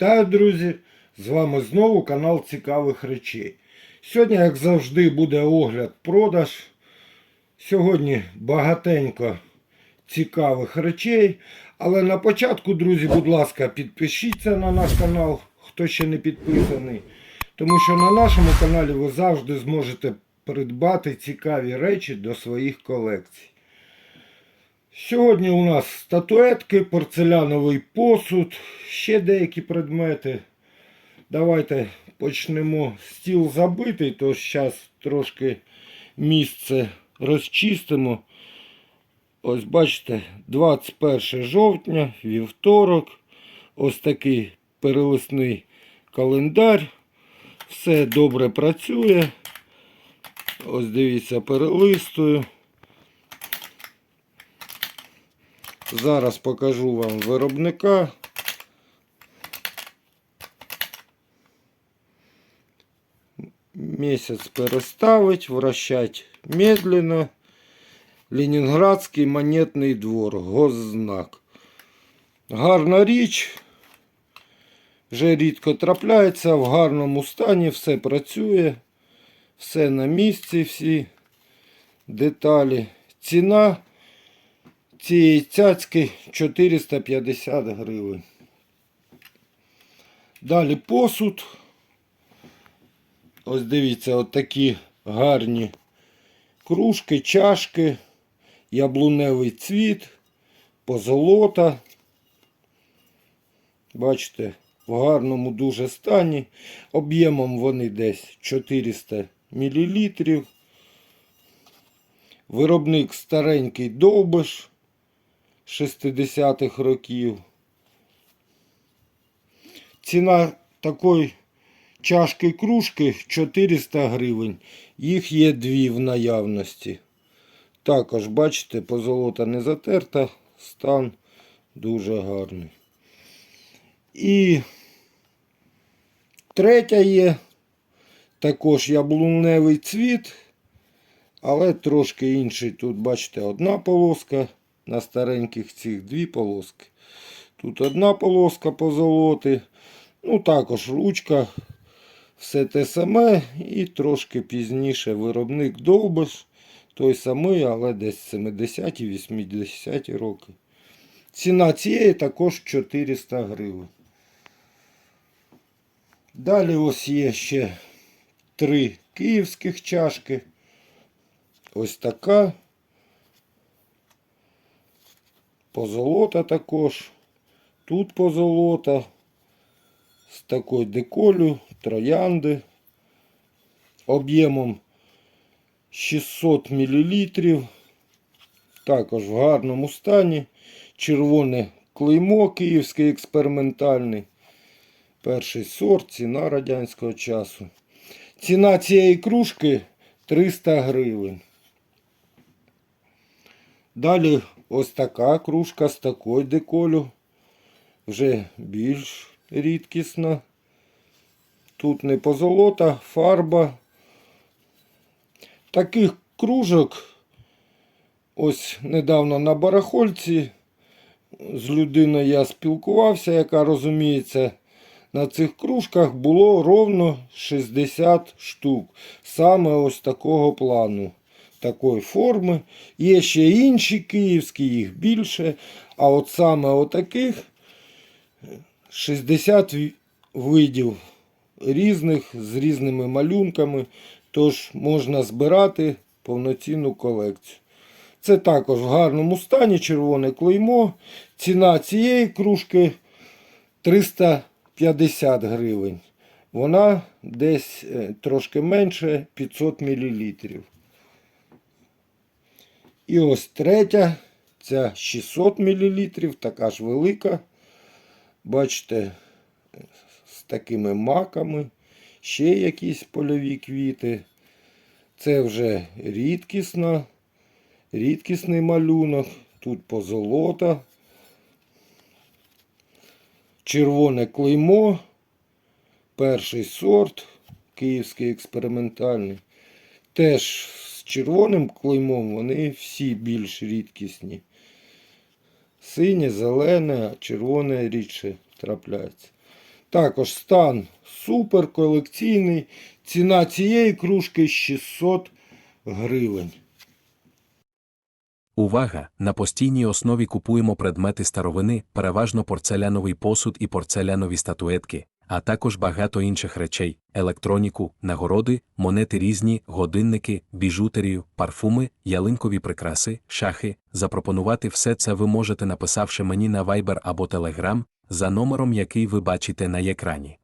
Вітаю, друзі! З вами знову канал Цікавих речей. Сьогодні, як завжди, буде огляд продаж. Сьогодні багатенько цікавих речей. Але на початку, друзі, будь ласка, підпишіться на наш канал, хто ще не підписаний. Тому що на нашому каналі ви завжди зможете придбати цікаві речі до своїх колекцій. Сьогодні у нас статуетки, порцеляновий посуд, ще деякі предмети. Давайте почнемо. Стіл забитий, то зараз трошки місце розчистимо. Ось бачите, 21 жовтня, вівторок. Ось такий перелисний календар. Все добре працює. Ось дивіться, перелистую. Зараз покажу вам виробника. Місяць переставить, вращать медленно. Ленінградський монетний двор, госзнак. Гарна річ. Вже рідко трапляється, в гарному стані, все працює, все на місці, всі деталі. Ціна цієї цяцьки 450 гривень. Далі посуд. Ось дивіться, от такі гарні кружки, чашки, яблуневий цвіт, позолота. Бачите, в гарному дуже стані. Об'ємом вони десь 400 мл. Виробник старенький довбиш 60-х років. Ціна такої чашки кружки 400 гривень. Їх є дві в наявності. Також, бачите, позолота не затерта, стан дуже гарний. І третя є також яблуневий цвіт, але трошки інший. Тут, бачите, одна полоска. На стареньких цих дві полоски. Тут одна полоска позолоти. Ну, також ручка. Все те саме. І трошки пізніше виробник довбиш. Той самий, але десь 70-ті, 80-ті роки. Ціна цієї також 400 гривень. Далі ось є ще три київських чашки. Ось така. Позолота також. Тут позолота. З такою деколю, троянди. Об'ємом 600 мл. Також в гарному стані. Червоне клеймо київський експериментальний. Перший сорт, ціна радянського часу. Ціна цієї кружки 300 гривень. Далі ось така кружка з такою деколю. Вже більш рідкісна. Тут не позолота, фарба. Таких кружок ось недавно на барахольці з людиною я спілкувався, яка розуміється, на цих кружках було ровно 60 штук. Саме ось такого плану такої форми. Є ще інші київські, їх більше. А от саме отаких 60 видів різних з різними малюнками. Тож можна збирати повноцінну колекцію. Це також в гарному стані червоне клеймо. Ціна цієї кружки 350 гривень. Вона десь е, трошки менше 500 мл. І ось третя, ця 600 мл, така ж велика. Бачите, з такими маками, ще якісь польові квіти. Це вже рідкісна, рідкісний малюнок. Тут позолота. Червоне клеймо. Перший сорт. Київський експериментальний. Теж червоним клеймом вони всі більш рідкісні. Синє, зелене, а червоне рідше трапляється. Також стан супер колекційний. Ціна цієї кружки 600 гривень. Увага! На постійній основі купуємо предмети старовини, переважно порцеляновий посуд і порцелянові статуетки, а також багато інших речей: електроніку, нагороди, монети різні, годинники, біжутерію, парфуми, ялинкові прикраси, шахи. Запропонувати все це ви можете написавши мені на Viber або Telegram за номером, який ви бачите на екрані.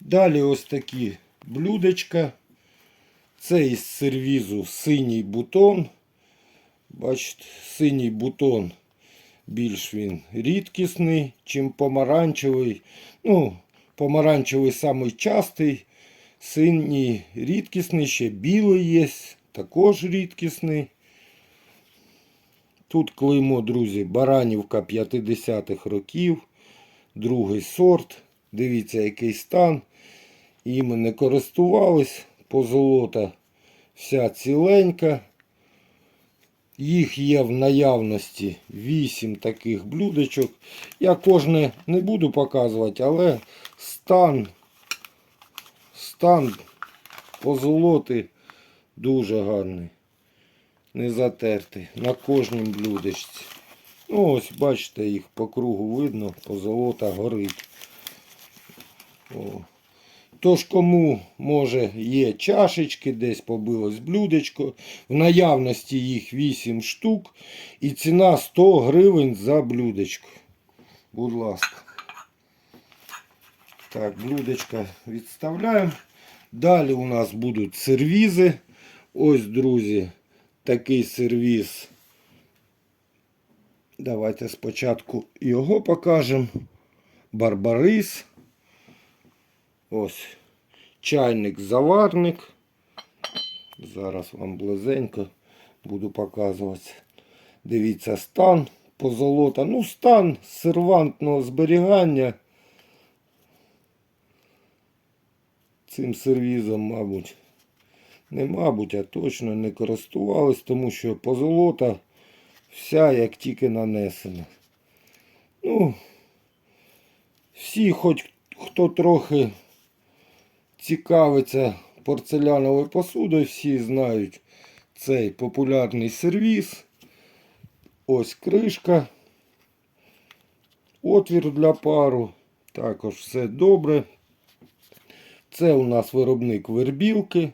Далі ось такі блюдечка. Це із сервізу синій бутон. Бачите, синій бутон більш він рідкісний, чим помаранчевий. Ну, помаранчевий самий частий. Синій рідкісний, ще білий є, також рідкісний. Тут клеймо, друзі, Баранівка 50-х років. Другий сорт. Дивіться, який стан. Іми не користувались. Позолота вся ціленька. Їх є в наявності 8 таких блюдечок. Я кожне не буду показувати, але стан, стан позолоти дуже гарний. Не затертий. На кожній блюдечці. Ну ось, бачите, їх по кругу видно, позолота горить. О. Тож кому може є чашечки, десь побилось блюдечко. В наявності їх 8 штук. І ціна 100 гривень за блюдечко. Будь ласка. Так, блюдечко відставляємо. Далі у нас будуть сервізи. Ось, друзі, такий сервіз. Давайте спочатку його покажемо. Барбарис. Ось чайник-заварник. Зараз вам близенько буду показувати. Дивіться, стан позолота. Ну, стан сервантного зберігання. Цим сервізом, мабуть, не мабуть, а точно не користувались, тому що позолота вся як тільки нанесена. Ну, всі, хоч хто трохи цікавиться порцеляновою посудою, всі знають цей популярний сервіс. Ось кришка. Отвір для пару. Також все добре. Це у нас виробник вербілки.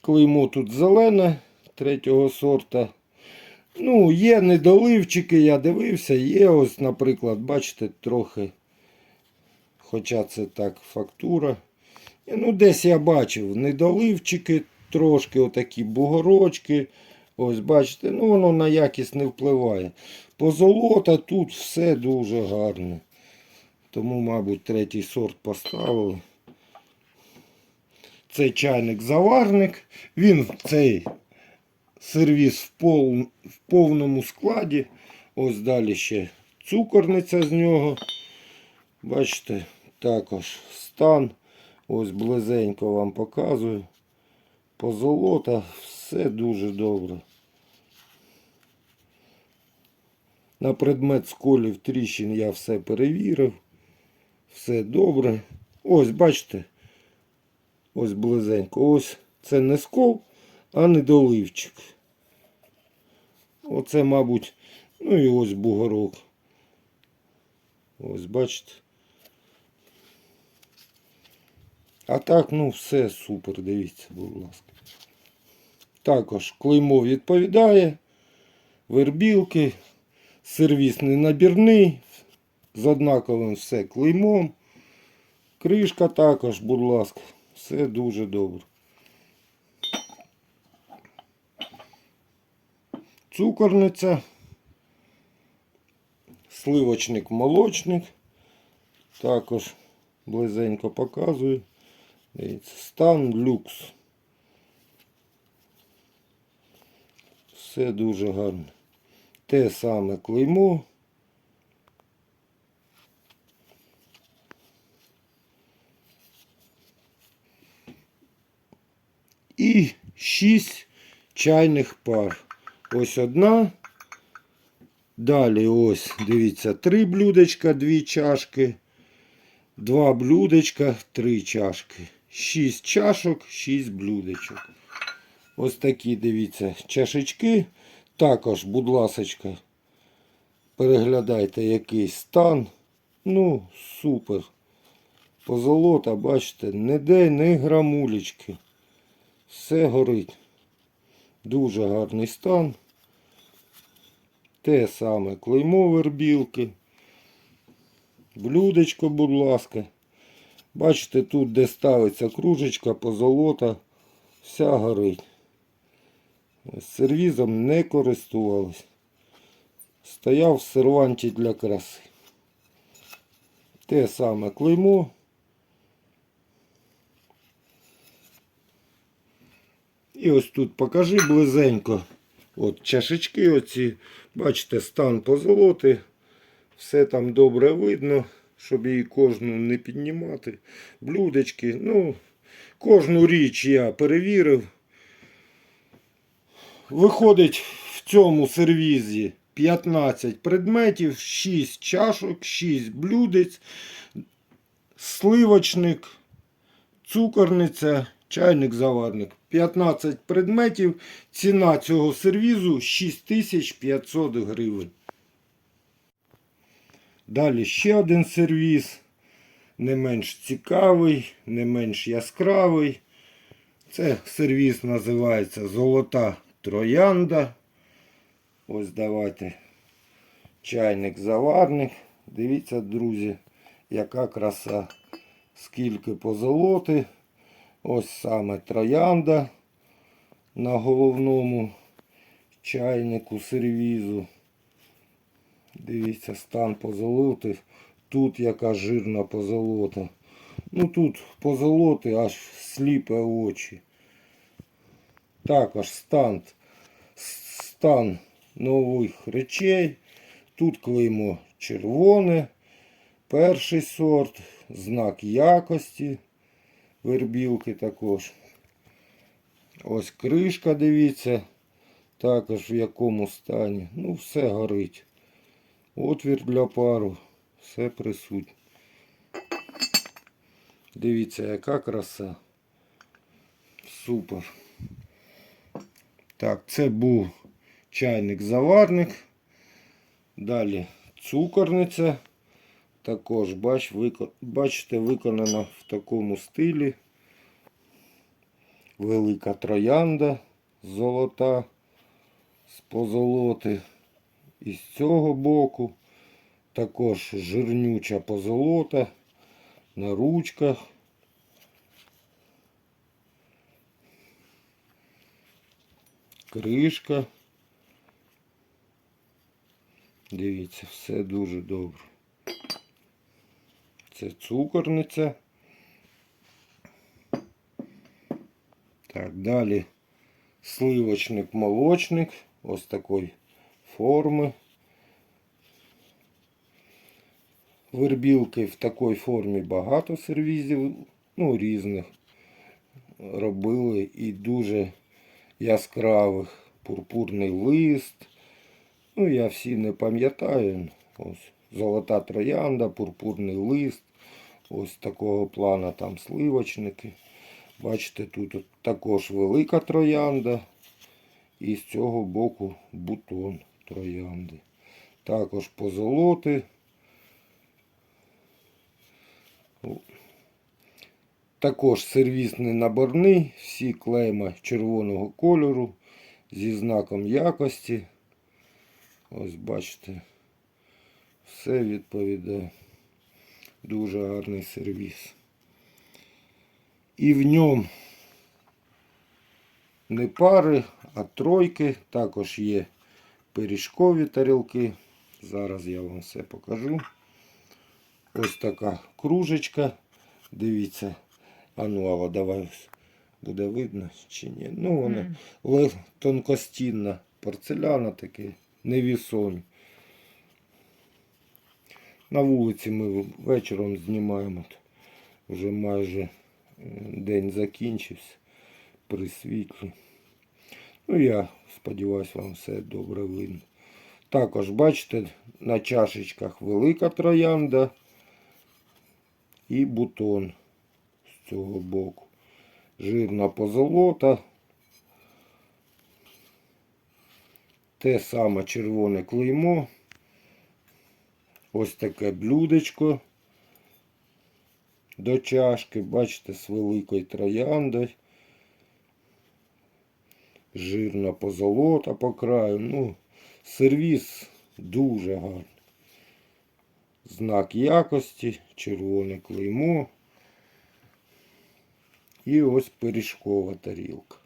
Клеймо тут зелене третього сорта. Ну, є недоливчики, я дивився, є ось, наприклад, бачите, трохи. Хоча це так фактура. Ну, десь я бачив недоливчики, трошки отакі бугорочки. Ось, бачите, ну воно на якість не впливає. Позолота тут все дуже гарне. Тому, мабуть, третій сорт поставили. Це чайник-заварник. Він цей сервіс в, в повному складі. Ось далі ще цукорниця з нього. Бачите, також стан. Ось близенько вам показую. Позолота, все дуже добре. На предмет сколів тріщин я все перевірив. Все добре. Ось, бачите, ось близенько. Ось це не скол, а недоливчик. Оце, мабуть, ну і ось бугорок. Ось, бачите. А так, ну, все супер, дивіться, будь ласка. Також клеймо відповідає. Вербілки. Сервіс не набірний. З однаковим все клеймом. Кришка також, будь ласка. Все дуже добре. Цукорниця. Сливочник молочник. Також близенько показую. Стан люкс. Все дуже гарно. Те саме клеймо. І 6 чайних пар. Ось одна, Далі ось, дивіться, три блюдечка, дві чашки. Два блюдечка, три чашки. Шість чашок, шість блюдечок. Ось такі, дивіться, чашечки. Також, будь ласочка, переглядайте який стан. Ну, супер. Позолота, бачите, ніде не грамулечки. Все горить. Дуже гарний стан. Те саме клеймо вербілки. Блюдечко, будь ласка. Бачите, тут, де ставиться кружечка, позолота, вся горить. Сервізом не користувались. Стояв в серванті для краси. Те саме клеймо. І ось тут покажи близенько. От чашечки оці. Бачите, стан позолоти. Все там добре видно, щоб її кожну не піднімати. Блюдечки. Ну, кожну річ я перевірив. Виходить в цьому сервізі 15 предметів, 6 чашок, 6 блюдець, сливочник, цукорниця, чайник, заварник. 15 предметів. Ціна цього сервізу 6500 гривень. Далі ще один сервіз. Не менш цікавий, не менш яскравий. Це сервіз називається Золота Троянда. Ось давайте чайник заварник. Дивіться, друзі, яка краса. Скільки позолоти. Ось саме троянда на головному чайнику сервізу. Дивіться, стан позолоти. Тут яка жирна позолота. Ну тут позолоти аж сліпе очі. Також стан, стан нових речей. Тут клеймо червоне. Перший сорт, знак якості. Вербілки також. Ось кришка, дивіться. Також в якому стані. Ну, все горить. Отвір для пару. Все присутнє. Дивіться, яка краса. Супер. Так, це був чайник-заварник. Далі цукорниця. Також бач, вико... бачите, виконана в такому стилі. Велика троянда золота з позолоти. І з цього боку також жирнюча позолота на ручках. Кришка. Дивіться, все дуже добре. Це цукорниця. Так, далі сливочник молочник. Ось такої форми. Вербілки в такій формі багато сервізів, ну, різних робили і дуже яскравих. Пурпурний лист. Ну, я всі не пам'ятаю. Ось золота троянда, пурпурний лист. Ось такого плана там сливочники. Бачите, тут також велика троянда. І з цього боку бутон троянди. Також позолоти. Також сервіс не наборний, всі клейма червоного кольору зі знаком якості. Ось бачите, все відповідає. Дуже гарний сервіс. І в ньому не пари, а тройки. Також є пиріжкові тарілки. Зараз я вам все покажу. Ось така кружечка. Дивіться. А ну, Алла, давай буде видно чи ні. Ну, вона mm. тонкостінна порцеляна таке, невісомі. На вулиці ми вечором знімаємо. Вже майже день закінчився при світлі. Ну, я сподіваюся, вам все добре видно. Також, бачите, на чашечках велика троянда і бутон з цього боку. Жирна позолота. Те саме червоне клеймо. Ось таке блюдечко до чашки, бачите, з великою трояндою. Жирна позолота по краю. Ну, сервіс дуже гарний. Знак якості, червоне клеймо. І ось пиріжкова тарілка.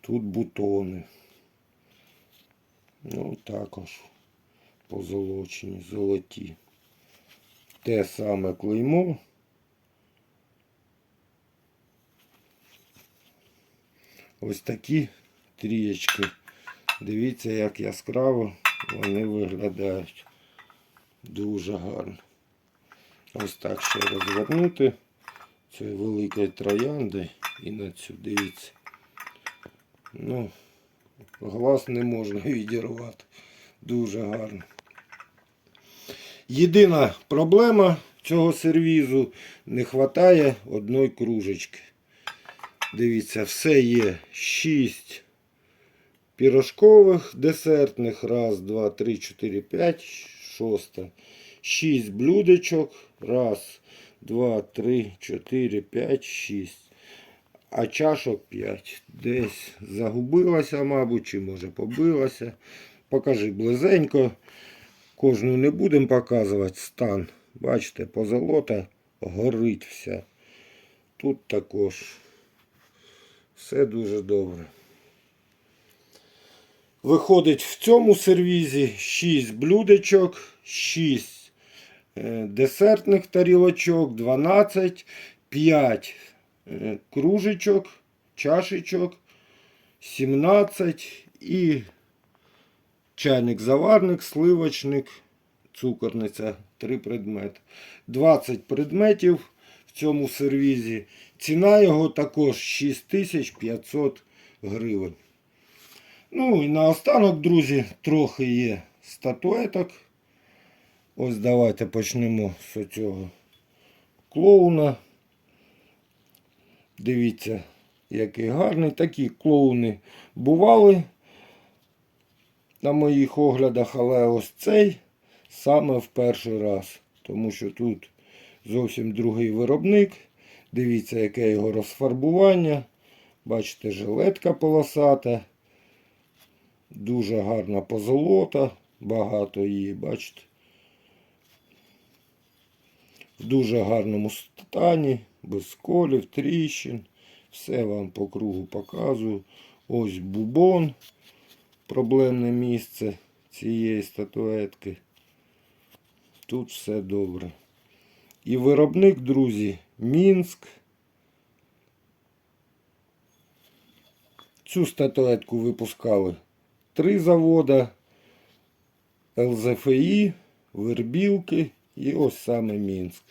Тут бутони. Ну, також позолочені, золоті. Те саме клеймо. Ось такі трієчки. Дивіться, як яскраво вони виглядають. Дуже гарно. Ось так ще розвернути цією великою трояндою і на цю дивіться. Ну, глаз не можна відірвати. Дуже гарно. Єдина проблема цього сервізу не вистачає одної кружечки. Дивіться, все є 6 пірожкових десертних. Раз, два, три, чотири, п'ять, шоста. 6 блюдечок. Раз, два, три, чотири, п'ять, шість. А чашок 5. Десь загубилася, мабуть, чи може побилася. Покажи близенько. Кожну не будемо показувати стан. Бачите, позолота горить вся. Тут також все дуже добре. Виходить в цьому сервізі 6 блюдечок, 6 е, десертних тарілочок, 12, 5 е, кружечок, чашечок, 17 і чайник заварник, сливочник, цукорниця. Три предмети. 20 предметів в цьому сервізі. Ціна його також 6500 гривень. Ну і наостанок, друзі, трохи є статуеток. Ось давайте почнемо з цього клоуна. Дивіться, який гарний. Такі клоуни бували на моїх оглядах, але ось цей саме в перший раз. Тому що тут зовсім другий виробник. Дивіться, яке його розфарбування. Бачите, жилетка полосата. Дуже гарна позолота. Багато її, бачите. В дуже гарному стані, без колів, тріщин. Все вам по кругу показую. Ось бубон. Проблемне місце цієї статуетки. Тут все добре. І виробник, друзі, Мінськ. Цю статуетку випускали три завода. ЛЗФІ, Вербілки і ось саме Мінськ.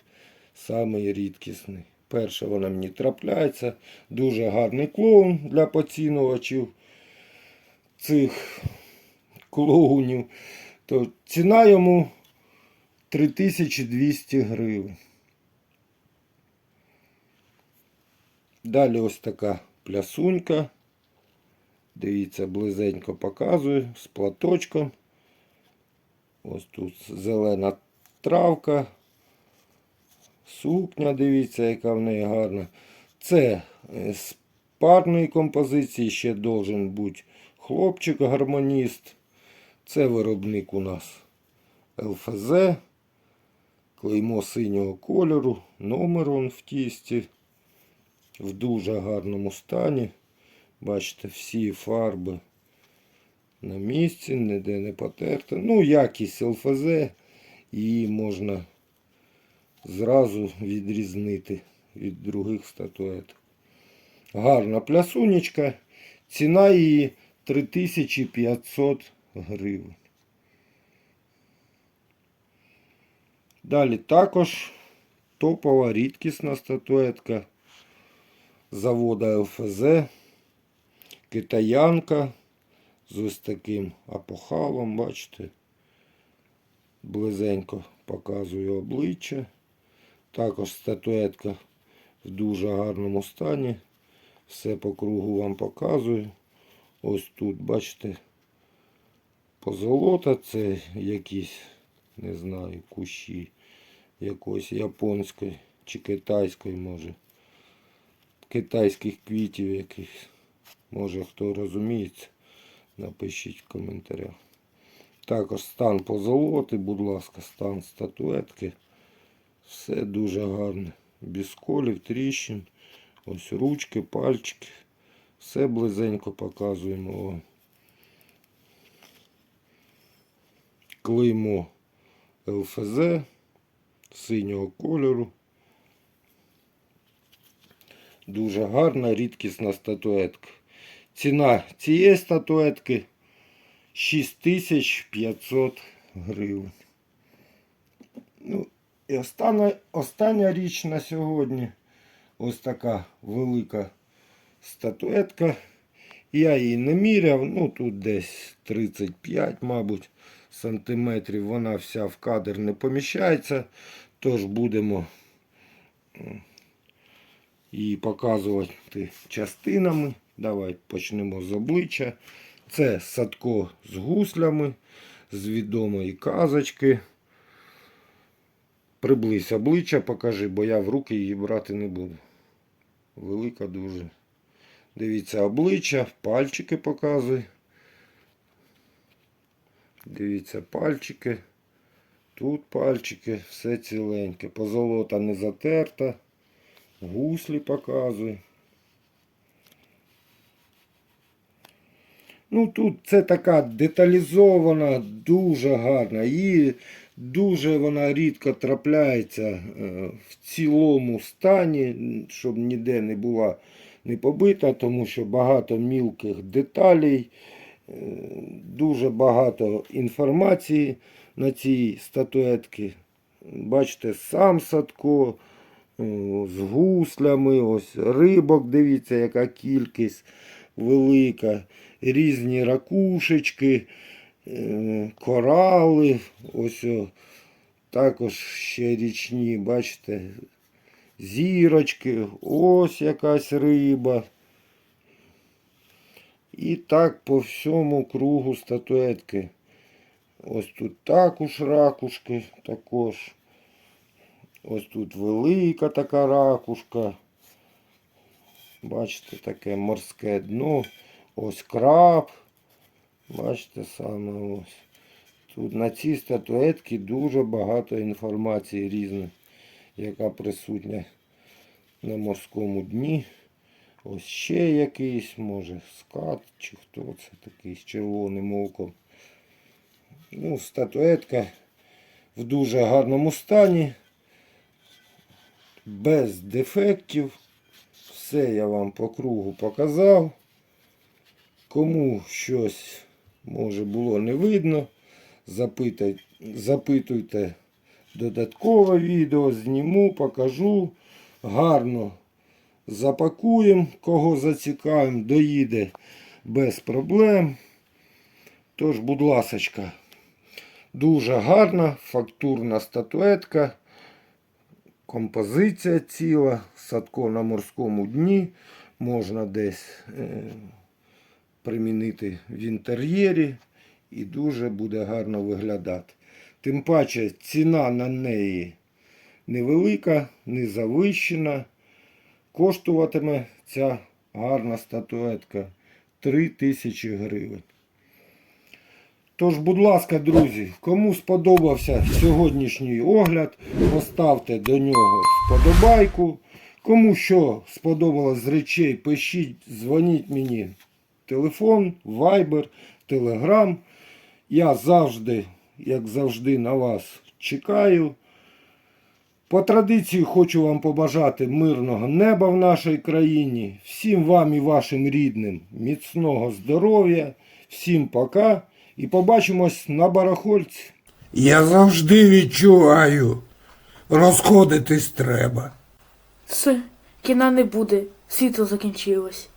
Самий рідкісний. Перша вона мені трапляється. Дуже гарний клоун для поцінувачів цих клоунів. То ціна йому 3200 гривень. Далі ось така плясунька. Дивіться, близенько показую з платочком. Ось тут зелена травка. Сукня, дивіться, яка в неї гарна. Це е, з парної композиції ще должен бути хлопчик-гармоніст. Це виробник у нас ЛФЗ. Клеймо синього кольору. Номер он в тісті. В дуже гарному стані. Бачите, всі фарби на місці, ніде не потерта. Ну, якість ЛФЗ, її можна зразу відрізнити від других статуеток. Гарна плясунечка. Ціна її 3500 гривень. Далі також топова рідкісна статуетка завода ЛФЗ. Китаянка з ось таким апохалом, бачите. Близенько показую обличчя. Також статуетка в дуже гарному стані. Все по кругу вам показую. Ось тут, бачите, позолота це якісь, не знаю, кущі якоїсь японської чи китайської, може. Китайських квітів якихось. Може хто розуміється, напишіть в коментарях. Також стан позолоти, будь ласка, стан статуетки. Все дуже гарне. Без колів, тріщин. Ось ручки, пальчики. Все близенько показуємо. О. Клеймо ЛФЗ синього кольору. Дуже гарна, рідкісна статуетка. Ціна цієї статуетки 6500 гривень. Ну, і остання, остання річ на сьогодні. Ось така велика статуетка. Я її не міряв, ну тут десь 35, мабуть, сантиметрів. Вона вся в кадр не поміщається. Тож будемо її показувати частинами. Давайте почнемо з обличчя. Це садко з гуслями, з відомої казочки. Приблизь обличчя покажи, бо я в руки її брати не буду. Велика дуже. Дивіться обличчя, пальчики показуй. Дивіться пальчики. Тут пальчики, все ціленьке. Позолота не затерта. Гуслі показуй. Ну тут це така деталізована, дуже гарна. Її дуже вона рідко трапляється е, в цілому стані, щоб ніде не була не побита, тому що багато мілких деталей, е, дуже багато інформації на цій статуетці. Бачите, сам Садко з гуслями, ось рибок, дивіться, яка кількість велика, різні ракушечки, е, корали, ось також ще річні, бачите, зірочки, ось якась риба. І так по всьому кругу статуетки. Ось тут також ракушки також. Ось тут велика така ракушка. Бачите, таке морське дно. Ось краб. Бачите саме ось. Тут на цій статуетці дуже багато інформації різної, яка присутня на морському дні. Ось ще якийсь, може, скат чи хто це такий з червоним оком. Ну, статуетка в дуже гарному стані, без дефектів. Все я вам по кругу показав. Кому щось може було не видно, запитай, запитуйте додаткове відео, зніму, покажу. Гарно запакуємо, кого зацікавимо, доїде без проблем. Тож, будь ласочка, дуже гарна фактурна статуетка. Композиція ціла, садко на морському дні. Можна десь е, примінити в інтер'єрі і дуже буде гарно виглядати. Тим паче ціна на неї невелика, не завищена. Коштуватиме ця гарна статуетка 3 тисячі гривень. Тож, будь ласка, друзі, кому сподобався сьогоднішній огляд, поставте до нього вподобайку. Кому що сподобалось з речей, пишіть, дзвоніть мені. Телефон, Viber, Telegram. Я завжди, як завжди, на вас чекаю. По традиції хочу вам побажати мирного неба в нашій країні. Всім вам і вашим рідним міцного здоров'я. Всім пока. І побачимось на барахольці. Я завжди відчуваю. Розходитись треба. Все, кіна не буде, світло закінчилось.